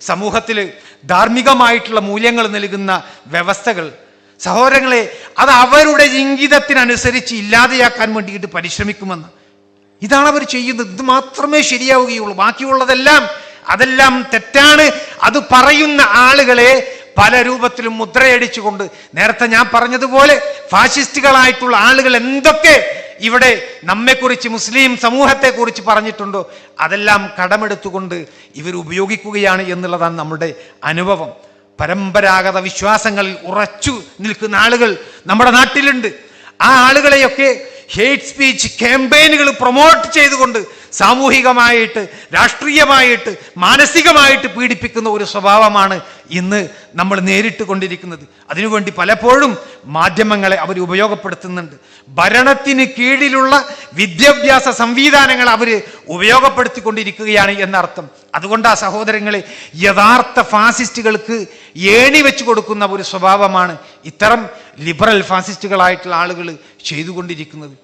സമൂഹത്തിൽ ധാർമ്മികമായിട്ടുള്ള മൂല്യങ്ങൾ നൽകുന്ന വ്യവസ്ഥകൾ സഹോദരങ്ങളെ അത് അവരുടെ ഇംഗിതത്തിനനുസരിച്ച് ഇല്ലാതെയാക്കാൻ വേണ്ടിയിട്ട് പരിശ്രമിക്കുമെന്ന്. ഇതാണ് അവർ ചെയ്യുന്നത്. ഇത് മാത്രമേ ശരിയാവുകയുള്ളൂ. ബാക്കിയുള്ളതെല്ലാം അതെല്ലാം തെറ്റാണ്. അത് പറയുന്ന ആളുകളെ പല രൂപത്തിലും മുദ്രയടിച്ചുകൊണ്ട് നേരത്തെ ഞാൻ പറഞ്ഞതുപോലെ ഫാഷിസ്റ്റുകളായിട്ടുള്ള ആളുകൾ എന്തൊക്കെ ഇവിടെ നമ്മെക്കുറിച്ച് മുസ്ലിം സമൂഹത്തെക്കുറിച്ച് പറഞ്ഞിട്ടുണ്ടോ? അതെല്ലാം കടമെടുത്തുകൊണ്ട് ഇവർ ഉപയോഗിക്കുകയാണ് എന്നുള്ളതാണ് നമ്മുടെ അനുഭവം. പരമ്പരാഗത വിശ്വാസങ്ങളിൽ ഉറച്ചു നിൽക്കുന്ന ആളുകൾ നമ്മുടെ നാട്ടിലുണ്ട്. ആ ആളുകളെയൊക്കെ ഹേറ്റ് സ്പീച്ച് ക്യാമ്പയിനുകൾ പ്രൊമോട്ട് ചെയ്തുകൊണ്ട് സാമൂഹികമായിട്ട് രാഷ്ട്രീയമായിട്ട് മാനസികമായിട്ട് പീഡിപ്പിക്കുന്ന ഒരു സ്വഭാവമാണ് ഇന്ന് നമ്മൾ നേരിട്ട് കൊണ്ടിരിക്കുന്നത് അതിനുവേണ്ടി പലപ്പോഴും മാധ്യമങ്ങളെ അവർ ഉപയോഗപ്പെടുത്തുന്നുണ്ട്. ഭരണത്തിന് കീഴിലുള്ള വിദ്യാഭ്യാസ സംവിധാനങ്ങൾ അവർ ഉപയോഗപ്പെടുത്തിക്കൊണ്ടിരിക്കുകയാണ് എന്നർത്ഥം. അതുകൊണ്ട് ആ സഹോദരങ്ങളെ യഥാർത്ഥ ഫാസിസ്റ്റുകൾക്ക് ഏണി വെച്ച് കൊടുക്കുന്ന ഒരു സ്വഭാവമാണ്. ഇത്തരം ലിബറൽ ഫാസിസ്റ്റുകളായിട്ടുള്ള ആളുകൾ ചെയ്തുകൊണ്ടിരിക്കുന്നത്.